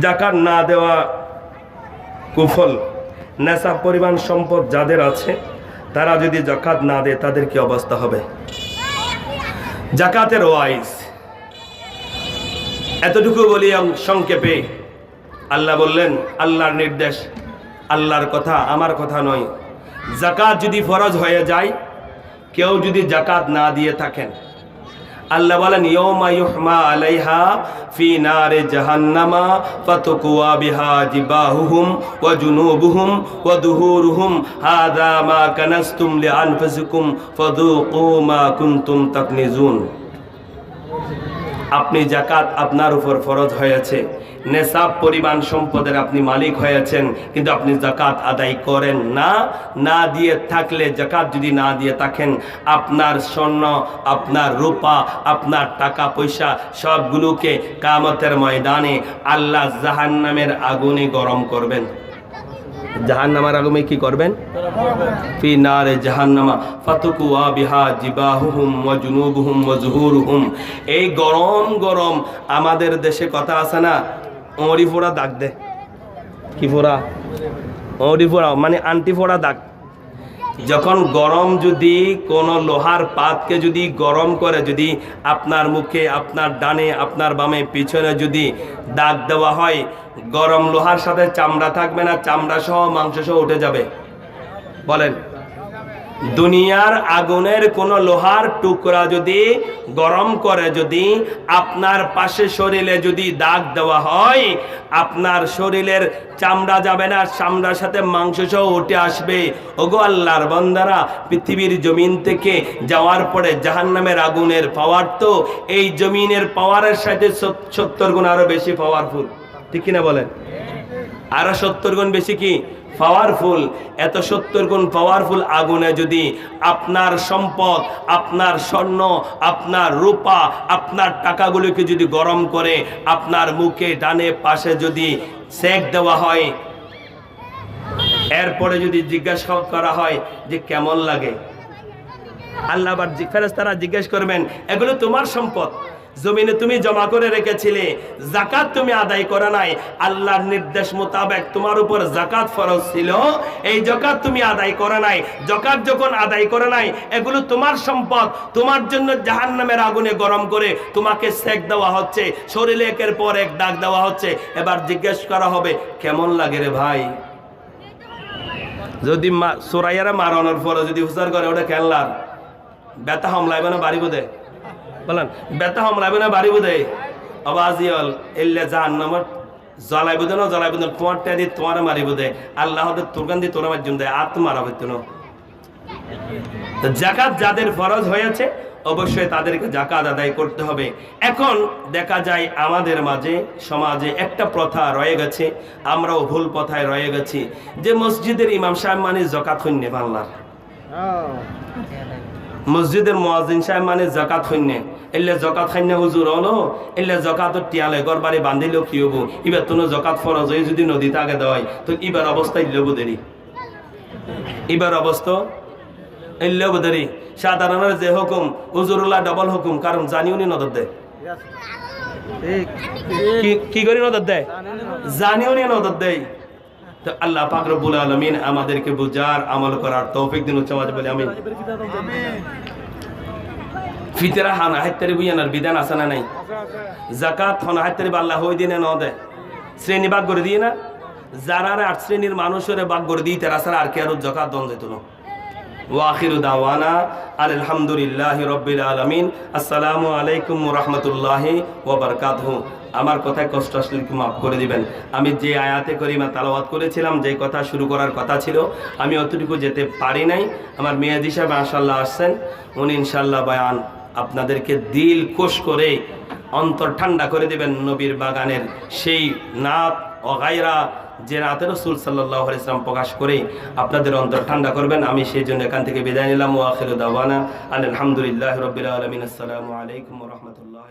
জাকাত না দেওয়া কুফল, নেশা, পরিমাণ সম্পদ যাদের আছে, তারা যদি জাকাত না দেয়, তাদের কি অবস্থা হবে? জাকাতের ওয়াইজ। এতটুকু বলি সংক্ষেপে। আল্লাহ বললেন, আল্লাহর নির্দেশ, আল্লাহর কথা, আমার কথা নয়। জাকাত যদি ফরজ হয়ে যায়, কেউ যদি জাকাত না দিয়ে থাকেন আল্লাহ বলেন ইয়মা ইউহমা আলাইহা ফি নারে জাহান্নামা ফাতুকুয়া বিহা জিবাহুহুম ওয়া জুনুবুহুম ওয়া দুহুরুহুম। হাদা মা কানাসতুম লিআনফুসিকুম ফাদুকু মা কুনতুম তাকনিজুন। আপনি জাকাত আপনার উপর ফরজ হয়েছে। নেশাব পরিমাণ সম্পদের আপনি মালিক হয়েছেন, কিন্তু আপনি জাকাত আদায় করেন না। না দিয়ে থাকলে জাকাত যদি না দিয়ে থাকেন, আপনার স্বর্ণ, আপনার রূপা, আপনার টাকা পয়সা সবগুলোকে কামতের ময়দানে আল্লাহ জাহান্নামের আগুনে গরম করবেন। জাহান্নামের আগমে কি করবেন? ফি নারে জাহান্নামা ফাতুকুয়া বিহা জিবাহুহুম ওয়া জুনুবুহুম ওয়া হুম এই গরম গরম আমাদের দেশে কথা আছে না? অঁড়ি ফোড়া দাগ দে। কি ফোড়া? অঁড়ি ফোড়া মানে আন্টি ফোড়া দাগ। যখন গরম যদি কোনো লোহার পাতকে যদি গরম করে, যদি আপনার মুখে, আপনার ডানে, আপনার বামে, পিছনে যদি দাগ দেওয়া হয়, গরম লোহার সাথে চামড়া থাকবে না চামড়া সহ মাংস সহ উঠে যাবে। বলেন। দুনিয়ার আগুনের কোনো লোহার টুকরা যদি গরম করে, যদি আপনার পাশে শরীরে যদি দাগ দেওয়া হয়, আপনার শরীরের চামড়া যাবে না, চামড়ার সাথে মাংস সহ উঠে আসবে। ওগো আল্লাহর বন্দারা, পৃথিবীর জমিন থেকে যাওয়ার পরে জাহান্নামের আগুনের পাওয়ার তো এই জমিনের পাওয়ারের সাথে সত্তর গুণ আরও বেশি পাওয়ারফুল ঠিক কিনা বলেন? আরও সত্তর গুণ বেশি কি? পাওয়ারফুল এত সত্তর গুণ পাওয়ারফুল আগুনে যদি আপনার সম্পদ, আপনার স্বর্ণ, আপনার রূপা, আপনার টাকাগুলোকে যদি গরম করে, আপনার মুখে ডানে পাশে যদি সেক দেওয়া হয়, এরপরে যদি জিজ্ঞাসা করা হয় যে কেমন লাগে? আল্লাহ আবার ফেরেস্তারা জিজ্ঞেস করবেন, এগুলো তোমার সম্পদ। জমিনে তুমি জমা করে রেখেছিলে জাকাত তুমি আদায় করে নাই। আল্লাহর নির্দেশ মোতাবেক তোমার উপর জাকাত ফরজ ছিল। এই জাকাত তুমি আদায় করে নাই। জাকাত যখন আদায় করে নাই, এগুলো তোমার সম্পদ। তোমার জন্য জাহান্নামের আগুনে গরম করে তোমাকে সেক দেওয়া হচ্ছে। শরীরে একের পর এক দাগ দেওয়া হচ্ছে। এবার জিজ্ঞেস করা হবে, কেমন লাগে রে ভাই? যদি সোরাইয়ারা মারানোর পরে যদি হুসার করে, ওটা খেললার ব্যথা হামলাইবে না বাড়ি বোধে বলেন বেতা হামলাইবে না বাড়ি বোধে অবাজিয়ল এল্লে জাহান নামর জ্বালাই বোধে না, জ্বালাই বোধে তোমার টেদি তোমার মারিব দে আল্লাহ তোরগান দিয়ে তোরা মার্জন দেয় তো জাকাত যাদের ফরজ হয়েছে, অবশ্যই তাদেরকে জাকাত আদায় করতে হবে। এখন দেখা যায় আমাদের মাঝে, সমাজে একটা প্রথা রয়ে গেছে, আমরাও ভুল পথায় রয়ে গেছি। যে মসজিদের ইমাম সাহেব মানে জকাত শূন্য বাংলার মসজিদের মোয়াজিন সাহেব মানে জকাত শূন্য এলে জকাত খান্য হুজুর হলো এলে জকাত টিয়ালে ঘর বাড়ি বান্ধিলেও কি হব? এবার তো জকাত ফরজ হয়ে যদি নদীতে আগে দেওয়াই তো এবার অবস্থায় লেবু দেরি। এবার অবস্থা? এলেও দেরি। সাধারণের যে হুকুম হুজুরুল্লাহ ডবল হুকুম কারণ জানিও নি নদর দেয়। কি- কি করি নদর দেয়? জানিও নি নদর দেয়। তো আল্লাহ পাক রব্বুল আলামিন আমাদেরকে বুঝার, আমল করার তৌফিক দিন উচ্চ আওয়াজে বলে আমি ফিতরা হানা হাইতারি বুইয়ানার বিধান আছে না নাই? জাকাত হনা হাইতারি আল্লাহ হই দিনে ন দেয়। শ্রেণি ভাগ করে দিয়ে না? যারা আট শ্রেণির মানুষের ভাগ করে দিই তারা ছাড়া আর কে আর জাকাত দন যেত না। ওয়াখিরু দাওয়ানা আলহামদুলিল্লাহ রব্বিল আলামিন। আসসালামু আলাইকুম রহমতুল্লাহি ওবরকাতহু আমার কথায় কষ্ট আসলে একটু মাফ করে দিবেন। আমি যে আয়াতে করিমা তালাওয়াত করেছিলাম, যে কথা শুরু করার কথা ছিল, আমি অতটুকু যেতে পারি নাই। আমার মেয়াদি সাহেব মাশাল্লাহ আসছেন, উনি ইনশাল্লাহ বয়ান, আপনাদেরকে দিল কোষ করে, অন্তর ঠান্ডা করে দেবেন নবীর বাগানের সেই নাত অগাইরা যে রাতে রসুল সাল্লাহ ইসলাম প্রকাশ করে আপনাদের অন্তর ঠান্ডা করবেন। আমি সেই জন্য এখান থেকে বিদায় নিলাম। ও আখির দাওয়ানা আলহামদুলিল্লাহ রবিল আলমিন। আসসালামু আলাইকুম রহমতুল্লাহ